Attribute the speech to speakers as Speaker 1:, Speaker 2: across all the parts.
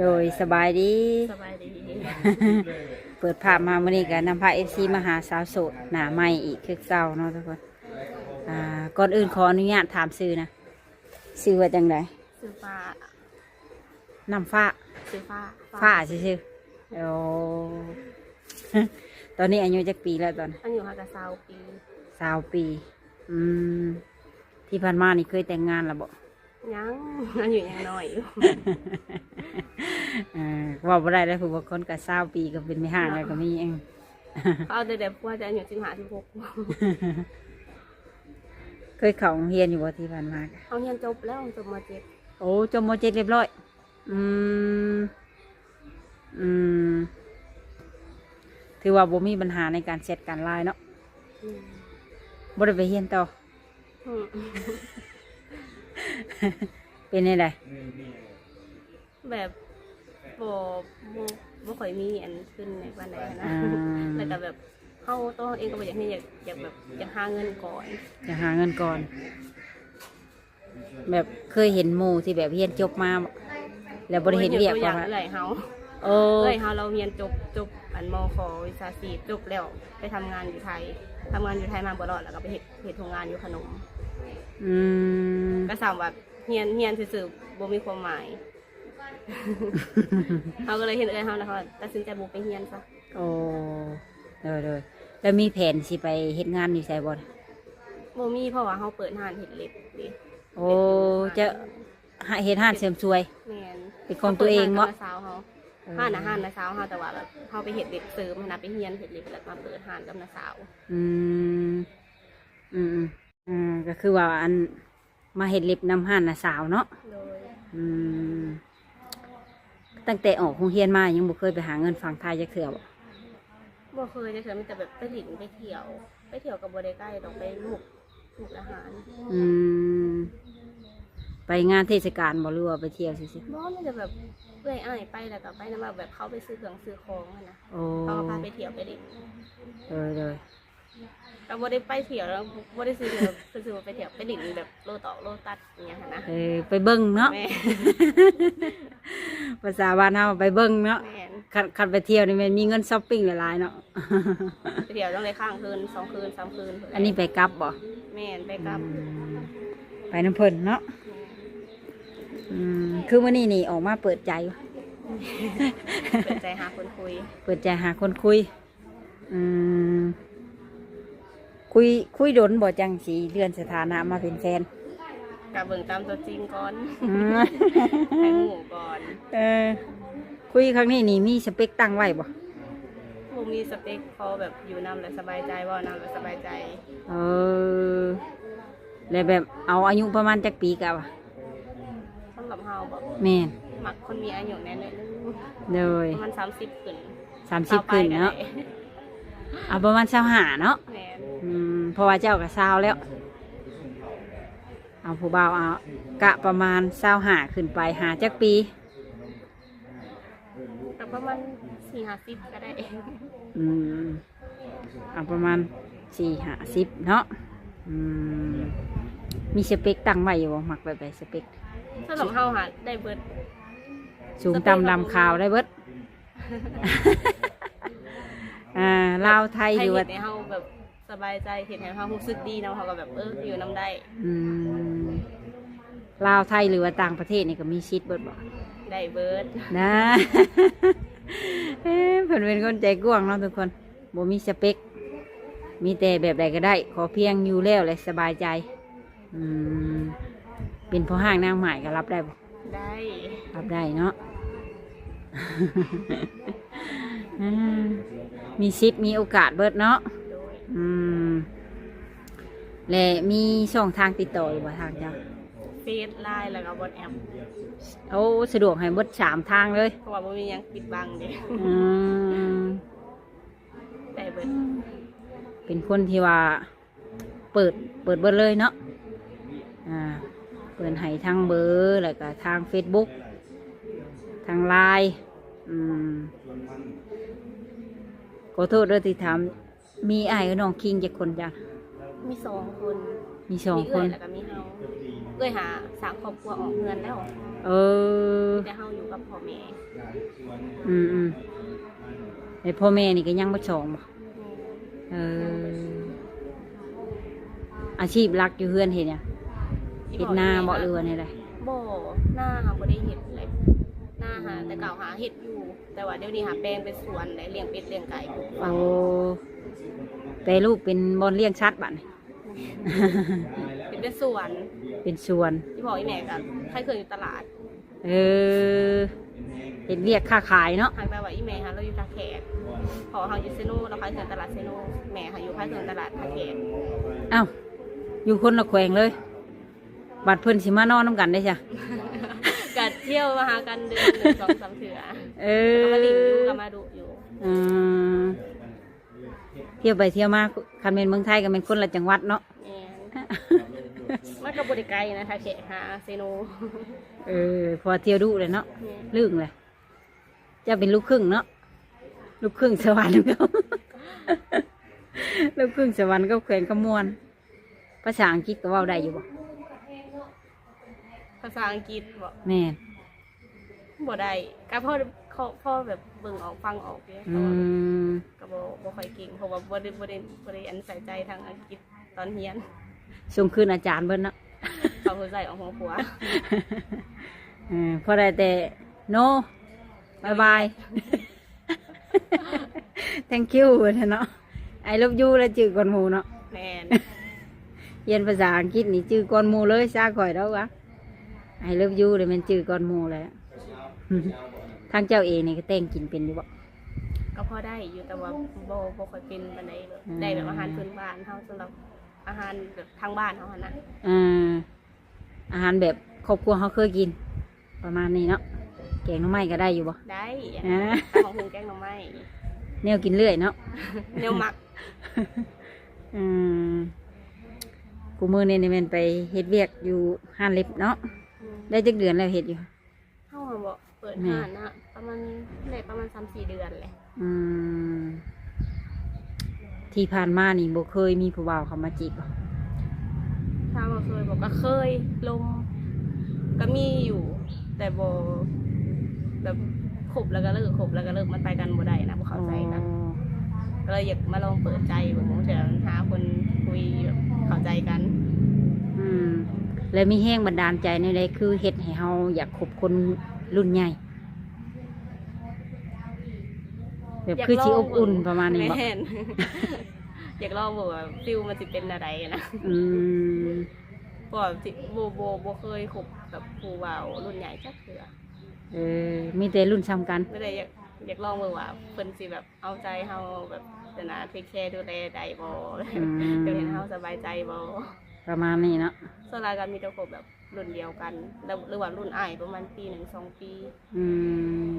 Speaker 1: โดยสบายดี
Speaker 2: สบายดี
Speaker 1: เปิดภาพมาวันนี้ก็นำพาเอฟซีมาหาสาวโสดหน้าใหม่อีกคือเก่าเนาะทุกคนอ่าก่อนอื่นขออนุญาตถามซื้อนะซื้อว่าจังได
Speaker 2: ซื้อฟ้า
Speaker 1: น้ำฟ้า
Speaker 2: ซื้อฟ้า
Speaker 1: ฟ้าซื่อๆโอ้ตอนนี้อายุจักปีแล้วตอน
Speaker 2: อันอยู่ห่างกับซาวปี
Speaker 1: สาวปี อืมที่ผ่านมานี่เคยแต่งงานแล้วบ่
Speaker 2: ยังอันอยู่ยังน้อยอยู่
Speaker 1: เออว่าบ่ได้แล้วผู้บางคนก็สาวปีก็เป็นไม่ห่างแล้วก็มีเอง
Speaker 2: เขาเอาแต่เด็กว่าจะอายุสิบห้าสิบหก
Speaker 1: เคยเข้าโรงเรียนอยู่บ่ที่ผ่านมาก็
Speaker 2: เขาเรียนจบแล้วจบมาเจ็ด
Speaker 1: โอ้จบมเจ็ดเรียบร้อย อืม อืม ถือว่าบ่มีปัญหาในการเซตการไล่เนาะ
Speaker 2: อืม
Speaker 1: บ่ได้ไปเรียนต่อ
Speaker 2: อืม
Speaker 1: เป็นยังไง
Speaker 2: แบบบ่บ่บ่ค่อยมีอันขึ้นในวันไหนนะ
Speaker 1: อ่า
Speaker 2: แล้วก็แบบเขาตัวเองก็บ่อยากให้อยากอยากแบบอยากหาเงินก่อน
Speaker 1: จะหาเงินก่อน แบบเคยเห็นหมู่ที่แบบเรียนจบมาบ่แล้วบ่ได้เห็นเรียก
Speaker 2: ตัวอ
Speaker 1: ว่า
Speaker 2: ย่างเอื่อยเฮา
Speaker 1: โอ้
Speaker 2: เอื่อยเฮาเราเรียนจบจบอันมขวิชาสีจบแล้วไปทำงานอยู่ไทยทำงานอยู่ไทยมาบ่รอดแล้วก็ไปเฮ็ดเฮ็ดโรงงานอยู่ขนม
Speaker 1: อืม
Speaker 2: ก็สามว่าเฮียนเฮียนซื่อๆบ่มีความหมายเขาก็เลยเห็นเอ้ยเขาแล้วเขาตัดสินใจบ่ไปเฮียนซะ
Speaker 1: โอ้เลยเลยแล้วมีแผนสิไปเฮ็ดงานอยู่ไสบ่
Speaker 2: บ่มีเพราะว่าเขาเปิดร้านเฮ็ดเล็บดิ
Speaker 1: โอ้จะหาเฮ็ดห้านเสริมสวย
Speaker 2: แม่น
Speaker 1: เป็นของตัวเองบ่
Speaker 2: ขาปิดร้านกับน้าสาวเขาห้านอาหารน้าสาวเขาแต่ว่าแบบเขาไปเฮ็ดเล็บเสริมหั้นนะไปเฮียนเฮ็ดเล็บแล้วมาเปิดร้านกับน้าสาว
Speaker 1: อืมอืมอืมอืมก็คือว่าอัน มาเห็ดเล็บนำห้านนะสาวเนาะ
Speaker 2: โดย
Speaker 1: อืมตั้งแต่ออกโรงเรียนมายังบ่เคยไปหาเงินฝั่งไทยจักเถื่อบ่
Speaker 2: บ่เคยจะเคยมีแต่แบบไปหลินไปเที่ยว ไปเที่ยวกับบ่ได้ใกล้ดอกไปมุกมุกอาหาร
Speaker 1: อืมไปงานเทศกาลบ่หรือว่าไปเที่ยวซื่อ
Speaker 2: บ่มันจะแบบเอ้อยอ้ายไปแล้วก็ไปนำมาแบบเขาไปซื้อเครื่องซื้อของหั้นนะ
Speaker 1: ๆโอ้
Speaker 2: เขาก็พาไปเที่ยวไปหลิน
Speaker 1: เออเลย
Speaker 2: ก็บ่ได้ไปเที่ยวแล้วบ่ได้ซื้อเที่ยวซื้อว่าไปเที่ยวไปหลินแบบโลตอกโลตัดอย่างเงี้ยหั้นนะ
Speaker 1: เออไปเบิ่งเนาะ
Speaker 2: แม่
Speaker 1: ภาษาบ้านเฮาไปเบิ่งเนาะ
Speaker 2: แม่น
Speaker 1: คันคันไปเที่ยวนี่แมันมีเงินช้อปปิ้งหลายๆเนาะ
Speaker 2: ไปเที่ยวต้องเลยข้างคืนสองคืนสามคืน
Speaker 1: อันนี้ไปกลับบ่
Speaker 2: แม่นไปกลับ
Speaker 1: อืมไปน้ำเพิ่นเนาะอืมคือมื้อนี้นี่ออกมาเปิดใจวะ
Speaker 2: เปิดใจหาคนคุย
Speaker 1: เปิดใจหาคนคุยอืม คุยคุยโดนบ่จังสีเลื่อนสถานะมาเป็นแฟน
Speaker 2: กับเบิ่งตามตัวจริงก่อน
Speaker 1: อืม
Speaker 2: ให้หมู่ก่อน
Speaker 1: เออ คุยครั้งนี้นี่มีสเปคตั้งไว้บ่
Speaker 2: บ่มีสเปคพอแบบอยู่นำแล้วสบายใจเว่านำแล้วสบายใจ
Speaker 1: เออแล้วแบบเอาอายุประมาณจักปีกะวะ
Speaker 2: สำหรับเฮาบ่
Speaker 1: แม่น
Speaker 2: มักคนมีอายุแน่นอน
Speaker 1: เลย
Speaker 2: ประมาณ30ขึ้น
Speaker 1: สามสิบขึ้นเนาะ
Speaker 2: ต่อไปก็ได้
Speaker 1: เอาประมาณสาหาเนาะ
Speaker 2: แม่น
Speaker 1: อืมเพราะว่าเจ้ากับสาวแล้ว เอาผู้บ่าวเอากะประมาณสาวหาขึ้นไปหาจักปี
Speaker 2: ก็ประมาณ4-50ก็ได้
Speaker 1: อืมเอาประมาณสี่หาสิบเนาะอืมมีสเปคตั้งไว้อยู่บ่มักแบบไหนสเปค
Speaker 2: สำหรับเฮาหาได้เบิด
Speaker 1: สูง
Speaker 2: สเปค
Speaker 1: ต่ำดำขาวได้เบิดอ่า ลาวไทย
Speaker 2: ให้
Speaker 1: หรือ
Speaker 2: เฮ็
Speaker 1: ว่า
Speaker 2: ดให้เฮาแบบสบายใจเห็นให้เฮารู้สึกดีนำเฮาก็แบบเอออยู่นำได้
Speaker 1: อืมลาวไทยหรือว่าต่างประเทศนี่ก็มีชิดเบิดบ่
Speaker 2: ได้เบิด
Speaker 1: นะ เอ้เพิ่นเป็นคนใจกว้างเนาะทุกคนบ่มีสเปค มีแต่แบบใดก็ได้ ขอเพียงอยู่แล้วและสบายใจ อืมเป็นพ่อห้างนางหมายก็รับได้บ่
Speaker 2: ได้
Speaker 1: รับได้เนาะ อ่ามีชิปมีโอกาสเบิดเนาะ
Speaker 2: โดย
Speaker 1: อืมและมีช่องทางติดต่ออยู่บ่ทางเจ้า
Speaker 2: เฟซไลน์แล้วก็บนแอป
Speaker 1: โอ้สะดวกให้เบิดสามทางเลย
Speaker 2: เพราะว่าบ่มีหยังปิดบังเด้
Speaker 1: อืม
Speaker 2: ได้เบิด
Speaker 1: เป็นคนที่ว่า เปิดเปิดเบิดเลยเนาะอ่าเปิดให้ทางเบอร์แล้วก็ทางเฟซบุ๊กทางไลน์อืมข อโทษด้วยที่ถาม มีไอ้ายกับน้องคิงจะคนจ้ะ
Speaker 2: มีสองคน
Speaker 1: มีสอง
Speaker 2: มี
Speaker 1: ค
Speaker 2: เอื้
Speaker 1: น
Speaker 2: อยแล้วก็มีเฮาเอื้อยหาสร้างครอบครัวออกเงินแล้ว
Speaker 1: เออ
Speaker 2: แต่เฮาอยู่กับพ่อแม่
Speaker 1: อืมอืมไอพ่อแม่นี่ก็ยังบ่ชองบ่
Speaker 2: แม่
Speaker 1: เออ อาชีพหลักอยู่เฮือนเห็นเนี่ยเฮ็ดนาบ่หรือว่าได
Speaker 2: บ่หน้าหาบ่ได้เห็ดเลยหน้าหาแต่เก่าหาเห็ดอยู่ แต่ว่าเดี๋ยวนี้หาแปลงเป็นสวนและเลี้ยงเป็ดเลี้ยงไก่อยู่ฟั
Speaker 1: โอ้
Speaker 2: ง
Speaker 1: แต่ลูกเป็นบอนเลี้ยงชัดบัดนี่
Speaker 2: เป็นเป็นสวน
Speaker 1: เป็นสวน
Speaker 2: ที่พ่ออีแม่กันใครเคยอยู่ตลาด
Speaker 1: เออเห็นเรียกค่าขายเนาะ
Speaker 2: ทางแต่ว่าอีแม่ฮะเราอยู่ทาแขกพอเฮาอยู่เซโนเราขายเครื่องตลาดเซโนแม่หาอยู่ขายเครื่องตลาดทาแขก
Speaker 1: เอ้าอยู่คนละแขวงเลย บัดเพิ่นสิมานอนน้ำกันได้จ้ะ
Speaker 2: กัดเที่ยวมาหากันเดือนหนึ่งสองสามเถื่อ
Speaker 1: เอ
Speaker 2: ก็
Speaker 1: อ
Speaker 2: มาลิงอยู่ก็มาดูอยู่
Speaker 1: อืมเที่ยวไปเที่ยวมาคันเป็นเมืองไทยก็เป็นคนละจังหวัดเนาะ
Speaker 2: แม่นมันก็บริไกลนะทาแขกหาเซโน
Speaker 1: เออ พอเที่ยวดูเลยเนาะ
Speaker 2: แม่น
Speaker 1: ลึ่งเลยจะเป็นลูกครึ่งเนาะ ลูกครึ่งสวรรค์ก็ลูกครึ่งสวรรค์ก็แขวนกระมวลภาษาอังกฤษก็เว่าได้อยู่บ่
Speaker 2: ภาษาอังกฤษบ่
Speaker 1: แม่น
Speaker 2: บ่ได้ก็พ่อเขาพ่อแบบเบิ่งออกฟังออกเนี่ย
Speaker 1: อืม
Speaker 2: ก็บ่บ่ค่อยเก่งเพราะว่าบ่ได้บ่ได้บ่ได้อันใส่ใจทางอังกฤษตอนเรียน
Speaker 1: ส่งคืนอาจารย์เบิ้นเนาะ
Speaker 2: เขาเข้าใจออกหัวผัว
Speaker 1: เออพอได้แต่ no บายบาย thank you เนาะ I love you แล้วจื่อก่อนหมูเนาะ
Speaker 2: แม่น
Speaker 1: เรียนภาษาอังกฤษนี่จื่อก่อนหมูเลยซาข่อยแล้ววะ I love you เลยมันจื่อก่อนหมูเลยอะ ทางเจ้าเองนี่ก็แต่งกินเป็นอยู่บ่
Speaker 2: ก็พอได้อยู่แต่ว่าบ่บ่ค่อยเป็นปานใดแบบ
Speaker 1: อืม
Speaker 2: ได้แบบอาหารพื้นบ้านเฮาสำหรับอาหารแบบทางบ้านเฮาหั่นน่ะ
Speaker 1: อ่าอาหารแบบครอบครัวเขาเคยกิน ประมาณนี้เนาะแกงหน้ำไม้ก็ได้อยู่บ่
Speaker 2: ได้
Speaker 1: อ่า
Speaker 2: ตำของหุงแกงหน่อไม้
Speaker 1: แนวกินเรื่อยเนาะ
Speaker 2: แนวหมัก
Speaker 1: อืมกูมือนี่นี่แมันไปเฮ็ดเวียกอยู่ห้านเล็บเนาะ
Speaker 2: อืม
Speaker 1: ได้จักเดือนแล้วเฮ็ดอยู่
Speaker 2: เฮาบ่ เปิด
Speaker 1: แม่
Speaker 2: ห้านนะประมาณได้ประมาณ3-4เดือนแหละ
Speaker 1: อืมที่ผ่านมานี่บ่เคยมีผู้บ่าวเขามาจีบบ่
Speaker 2: ถ้าว่าเคยบอกก็เคยลมก็มีอยู่ แต่บ่แบบคบแล้วก็เลิกคบแล้วก็เลิกมันไปกันบ่ได้นะบ่เข้าใจกัน
Speaker 1: อ๋อ
Speaker 2: ก็เลยอยากมาลองเปิดใจแบบมองเถอะหาคนคุยแบบเข้าใจกัน
Speaker 1: อืม แล้วมีแห้งบันดาลใจในใดคือเฮ็ดให้เฮาอยากคบคน รุ่นใหญ่แบบคือสิอบอุ่นประมาณนี้บ่
Speaker 2: แม่น อยากลองบอกว่าฟิลมันสิเป็นอะไรนะ
Speaker 1: อืม
Speaker 2: เพราะว่าสิโบโบโบเคยคบกับผู้บ่าวรุ่นใหญ่จักเถื่อ
Speaker 1: เออมีแต่รุ่นซ้ำกัน
Speaker 2: ไม่ได้อยากอยากลองเบิ่งว่าเพิ่นสิแบบเอาใจเฮาแบบจะนะเทคแคร์ดูแลได้บ่
Speaker 1: อืม
Speaker 2: จะเห็นเฮาสบายใจบ่
Speaker 1: ประมาณนี้เนาะ
Speaker 2: ส่วนรายการมีแต่คบแบบ รุ่นเดียวกันแล้วหรือว่ารุ่นอ้ายประมาณปีหนึ่งสองปี
Speaker 1: อืม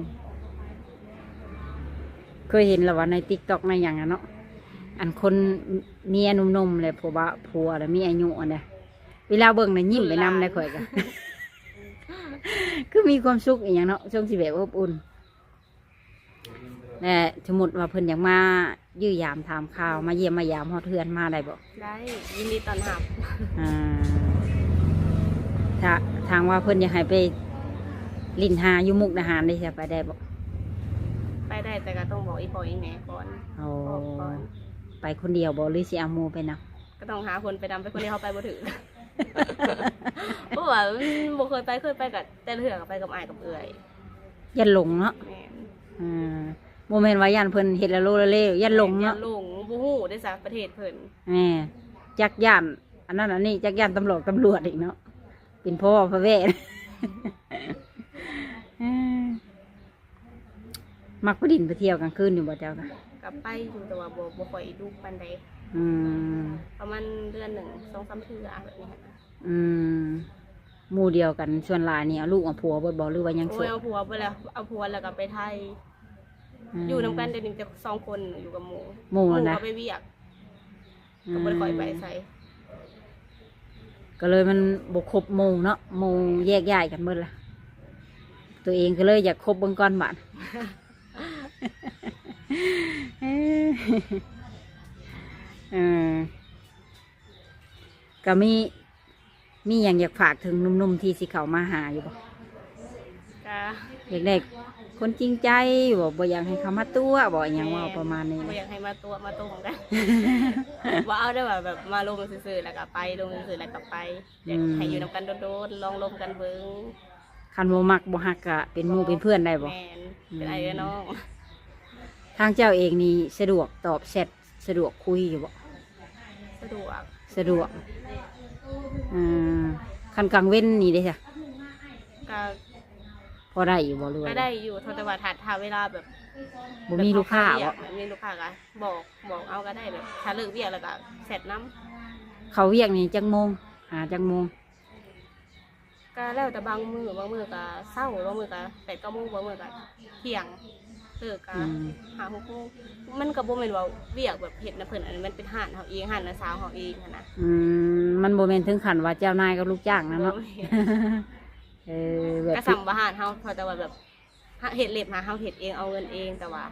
Speaker 1: เคยเห็นแล้วว่าในติ๊กต็อกในอย่างนั้นเนาะอันคนเมียหนุ่มๆเลยผัวบะผัวแล้วมีอายุอันเนี้ยเวลาเบิ่งในะยิ้มไปนำได้ข่อยกันคือมีความสุขอย่างเนาะช่วงสิแบบอบอุ่นแต่สมมติว่าเพิ่นอยากมายื้อยามถามข่าวมาเยี่ยมมายามฮอดเทือนมาได้บ่
Speaker 2: ได้ยินดีต้อนรับ
Speaker 1: อ่า ถ้าทางว่าเพิ่นอยากให้ไปลินหาอยู่มุกดาหารได้ใช่ไปได้บ่
Speaker 2: ไปได้แต่ก็ต้องบอกอีพ่ออีแม่ก่อน
Speaker 1: โอ้
Speaker 2: บอกก่อน
Speaker 1: ไปคนเดียวบ่หรือสิเอาหมูไปนำ
Speaker 2: ก็ต้องหาคนไปนำไปคนเดียวเขาไปบ่ถึง เพราะว่ามันบ่เคยไปเคยไปกับแต่เถื่อกับไปกับอ้ายกับเอื่อย
Speaker 1: ยันหลงเนาะ
Speaker 2: แม่น
Speaker 1: อ่าโมเมนต์ว่ายันเพิ่นเฮ็ดละโลละเล่ยันหลง
Speaker 2: ยั
Speaker 1: เนาะ
Speaker 2: นหลงบ่ฮู้ได้สักประเทศเพิ่น
Speaker 1: แหม่จักย่าน อันนั้นอันนี้จักย่านตำรวจตำรวจอีกเนาะ เป็นพ่อพระเวทเอ้ยมักไปดินไปเที่ยวกลางคืนอยู่บ่เจ้าค่ะ
Speaker 2: กลับไปอยู่แต่ว่าบ่บ่ค่อยดูปานใด
Speaker 1: อืม
Speaker 2: ประมาณเดือนหนึ่งสองสามเทื่อแบบนี้ค่ะ
Speaker 1: อืมหมู่เดียวกันส่วนหลายนี่เอาลูกเอาผัวเบิดบ่หรือว่ายังโส
Speaker 2: โอ้ย
Speaker 1: ด
Speaker 2: เอาผัวไปแล้วเอาผัวแล้วก็ไปไทย
Speaker 1: ม
Speaker 2: อยู่นำกันเดี๋ยวนี้จะสองคนอยู่กับหมู่
Speaker 1: หมู่นะ
Speaker 2: เขาไปเวียกก็บ่ได้ค่อยไปใส่
Speaker 1: ก็เลยมันบกครบหมู่เนาะหมู่แยกย้ายกันเบิดละตัวเองก็เลยอยากคบเบิ่งก่อนบาดเอ้ยเออก็มีมีอย่างอยากฝากถึงหนุ่มๆที่สิเขามาหาอยู่บ่
Speaker 2: ก็ก็
Speaker 1: อยากได้ คนจริงใจบ่บ่อยากให้เขามาตัวบ่อหยังว่าประมาณนี้
Speaker 2: บ่
Speaker 1: นะ
Speaker 2: อยากให้มาตัวมาตรงกันว่าเอาได้ว่าแบบมาลงซื่อๆแล้วก็ไปลงซื่อๆแล้วก็ไปอยากให้อยู่นํกันโดนๆลองลมกันเบิ่ง
Speaker 1: คันบ่มักบ่ฮักก็เป็นหมู่เป็นเพื่อนได้บ่
Speaker 2: แม่นเป็นไอ้น้อง
Speaker 1: ทางเจ้าเองนี่สะดวกตอบแชทสะดวกคุยอยู่บ่
Speaker 2: สะดวก
Speaker 1: สะดวกอ่าคันกลางเว้นนี่เด้จ้ะ
Speaker 2: ก็
Speaker 1: พอได้อยู่บ่รู้
Speaker 2: ก็ได้อยู่เท่าแต่ว่าถ้าถ้าเวลาแบบ
Speaker 1: บ่มีลูกค้า
Speaker 2: แบบ
Speaker 1: บ่
Speaker 2: เขเรียมีลูกค้าก็บอกบอกเอาก็ได้แบบถ้าเลิกเวียกแล้วก็เสร็จน้
Speaker 1: เขาเวียกนี่จังโมงหาจังโมงำ
Speaker 2: ก็แล้วแต่บางมือบางมือก็เศร้าบางมือก็แปดเก้าโมงบางมือก็เที่ยงเลิกก็
Speaker 1: อืม
Speaker 2: หาหกโมงมันก็บ่แม่นว่าเวียกแบบเฮ็ดนะเพิ่นอันนี้มันเป็นห้านเฮาเองห้านนะสาวเฮาเองหั้นนะ
Speaker 1: อืมมันบ่แม่นถึงขั้นว่าเจ้านายกับลูกจ้างนะเนาะ เออแบบ
Speaker 2: ก็สัมว่าห้านเฮาเพราะแต่ว่าแบบเฮ็ดเล็บหาเฮาเฮ็ดเองเอาเงินเองแต่ว่า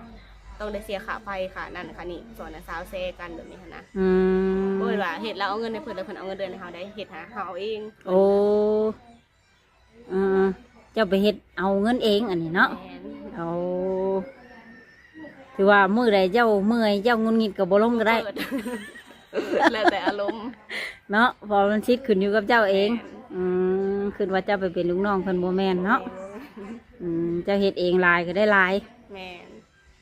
Speaker 2: ต้องได้เสียค่าไฟค่านั่นค่านี่ส่วนน่ะสาวแซกันแบบนี้หั้นนะ
Speaker 1: อืม
Speaker 2: บ่แม่นว่าเฮ็ดแล้วเอาเงินให้เพิ่นแล้วเพิ่นเอาเงินเดือนให้เฮาได้เฮ็ดหาเฮาเอาเอง
Speaker 1: โอ้เออเจ้าไปเฮ็ดเอาเงินเองอันนี้เนาะ
Speaker 2: แม่น
Speaker 1: เอาถือว่ามื้อใดเจ้าเมื่อยเจ้างุนงิดก็บ่ลงก็ได้
Speaker 2: เปิแล้วแต่อารมณ์
Speaker 1: เนาะเพอมันชิดขึ้นอยู่กับเจ้าเอง อืม ขึ้นว่าเจ้าไปเป็นลูกน้องเพิ่นบ่แม่นเนาะอืมเจ้าเฮ็ดเองหลายก็ได้หลาย
Speaker 2: แม่น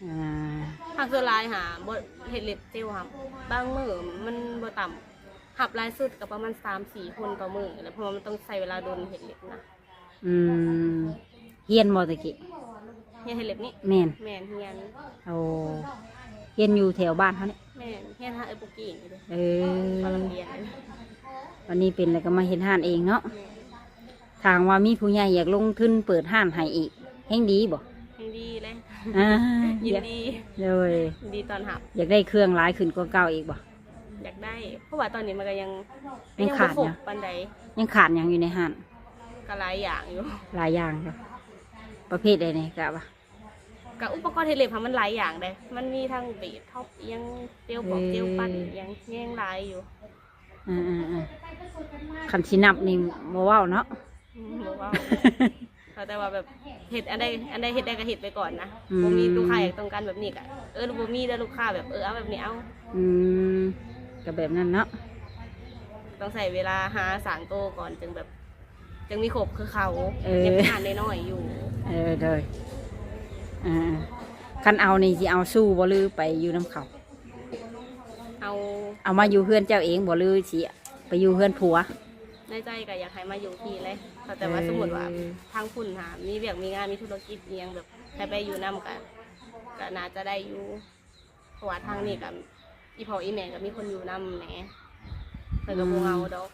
Speaker 1: อ่า
Speaker 2: หักส่วนลายหาบ่เฮ็ดเล็บเจลครับบางมื้อมันบ่ต่ำหับลายสุดก็ประมาณ3-4คนต่อมื้อแล้วเพราะว่ามันต้องใช้เวลาโดนเฮ็ดเล็บนะ
Speaker 1: อืมเฮียนบ่ตะกี้
Speaker 2: เฮียนเฮ็ดเล็บนี่
Speaker 1: แม่น
Speaker 2: แม่นเฮียน
Speaker 1: เอาเฮียนอยู่แถวบ้านเขาเนี่ย
Speaker 2: แม่นเฮียนหาไอ้ปุกกี้นี่เด้อ
Speaker 1: เอ
Speaker 2: ตอน
Speaker 1: อ
Speaker 2: เรียนเลย
Speaker 1: วันนี้เป็นอะไรก็มาเห็นห้านเองเนาะ ทางว่ามีผู้ใหญ่อยากลงทุนเปิดห้านให้อีกแห่งดีบ่
Speaker 2: ยังดีเลย
Speaker 1: อ่า
Speaker 2: ยิน
Speaker 1: อยาก
Speaker 2: ดี
Speaker 1: เลย
Speaker 2: ยินดีตอนหับ
Speaker 1: อยากได้เครื่องหลายขึ้นกว่าเก่าอีกบ่
Speaker 2: อยากได้ เพราะว่าตอนนี้มันก็ยัง
Speaker 1: ยัง
Speaker 2: บ่
Speaker 1: ขาด
Speaker 2: ครบ
Speaker 1: นะ
Speaker 2: ปานใด
Speaker 1: ยังขาดอย่างอยู่ในห้าน
Speaker 2: ก็หลายอย่างอยู่
Speaker 1: หลายอย่างจ้ะประเภทใดเนี่ยกะบ่
Speaker 2: กับอุปกรณ์เฮ็ดเล็บค่ะมันหลายอย่างเลยมันมีทั้งบีดท็อปเอียังเตียวบอกเตียวปั้นเอียังแย่งหลายอยู่
Speaker 1: อ่าอ่าอ่าคันชินับนี่บ่เว้าเนาะ
Speaker 2: อืม บอกว่าแต่ว่าแบบเห็ดอันใดอันใดเห็ดได้ก็เห็ดไปก่อนนะ
Speaker 1: อืม
Speaker 2: บ่มีลูกค้าอยากต้องการแบบนี้ก็เออบ่มีแล้วลูกค้าแบบเออเอาแบบนี้เอา
Speaker 1: อืมก็แบบนั้นเนาะ
Speaker 2: ต้องใส่เวลาหาสางโตวก่อนจึงแบบ จึงมีครบคือเขา
Speaker 1: เออ
Speaker 2: ยังเป็นงานน้อยๆอยู่
Speaker 1: เออเลยอ่าคันเอานี่สิเอาสู้บ่หรือไปอยู่น้ำเขา
Speaker 2: เอา
Speaker 1: เอามาอยู่เพื่อนเจ้าเองบ่หรือสิไปอยู่เพื่อนผัว
Speaker 2: ในใจก็อยากให้มาอยู่ที่เลยแต่ว่าสมมติว่า
Speaker 1: เออ
Speaker 2: ทางคุณหามีเวียกมีงานมีธุรกิจอิหยังแบบให้ไปอยู่นํกันก็น่าจะได้อยู่เพราะว่าทางนี้กับอีพ่ออีแม่ก็มีคนอยู่นํแหมเพิ่นก็บ่เหงาดอก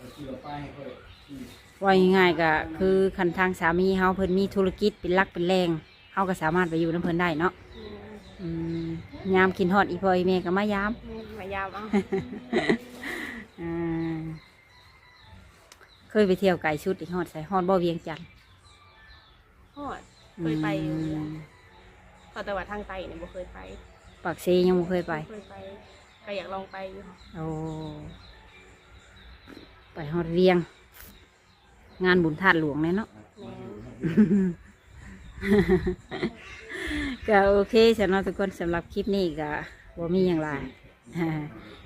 Speaker 1: ว่าง่ายๆก็คือคันทางสามีเฮาเพิ่นมีธุรกิจเป็นหลักเป็นแรงเฮาก็สามารถไปอยู่น้ำเพิ่นได้เนาะ
Speaker 2: อืม
Speaker 1: อืมยามกินฮอดอีพ่ออีแม่ก็มายาม
Speaker 2: มายามเอา
Speaker 1: อ่า เคยไปเที่ยวไก่ชุดอีกฮอดใส่ฮอดบ่เวียงจันทน์
Speaker 2: ฮอดเคยไปอยู่
Speaker 1: อืม
Speaker 2: พอแต่ว่าทางไตเนี่ยบ่เคยไป
Speaker 1: ปากเซยังบ่เคยไป
Speaker 2: เคยไปก็อยากลองไปอยู่
Speaker 1: โอ้ไปฮอดเวียง งานบุญธาตุหลวงเนี่ยเนาะ
Speaker 2: แม่น
Speaker 1: ก็โอเคสำหรับทุกคนสำหรับคลิปนี้ก็บ่มีอย่างไร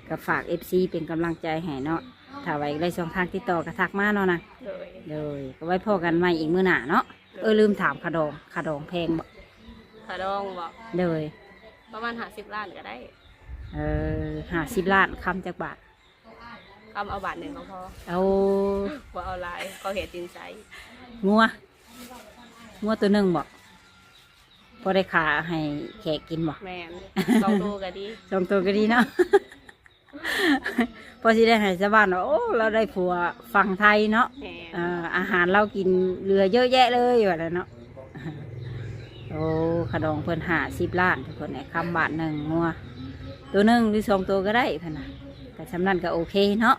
Speaker 1: ก็ฝาก FC เป็นกำลังใจให้เนาะ ถ้าไว้ได้ช่องทางติดต่อก็ทักมาเนาะนะ
Speaker 2: เลย
Speaker 1: เลยก็ไว้พอกันใหม่อีกมื้อหน้าเนาะเออลืมถามขะดองขะดองแพงบ่
Speaker 2: ขาดองบอก
Speaker 1: เลย
Speaker 2: ประมาณ50ล้านก็ได้
Speaker 1: เออหาสิบล้านคำจากบาท
Speaker 2: กำเอาบาทหนึ่งก็พอ
Speaker 1: เอา
Speaker 2: บ่เอาหลายก็เห็ดจินใส
Speaker 1: งัวงัวตัวหนึ่งบอกพอได้ขาให้แขกกินบอก
Speaker 2: แม่นลองดูก็ดี
Speaker 1: สองตัวก็ดีเนาะ พอสิได้ให้ชาวบ้านว่าโอ้เราได้ผัวฝั่งไทยเนาะ
Speaker 2: แม่น
Speaker 1: อ่าอาหารเรากินเรือเยอะแยะเลยว่าแล้วเนาะโอ้ขดองเพิ่นหาสิบล้านทุกคนเนี่ยคำบาทหนึ่งงัวตัวหนึ่งหรือสองตัวก็ได้พะนะแต่สำนั้นก็โอเคเนาะ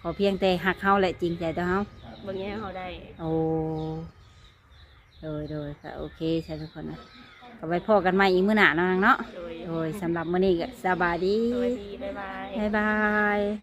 Speaker 1: ขอเพียงแต่หักเฮาและจริงใจต่อเฮา
Speaker 2: เบิ่งแย่งเขาได้
Speaker 1: โอ้โดยโดยก็โอเคใช่ทุกคนนะ ก็ไว้พ่อกันใหม่อีกมื้อหน้าเนาะนางเนาะ
Speaker 2: โดย
Speaker 1: โดยสำหรับมื้อนี้ก็สบายดี
Speaker 2: สวัสดีบ๊ายบาย
Speaker 1: บ๊ายบาย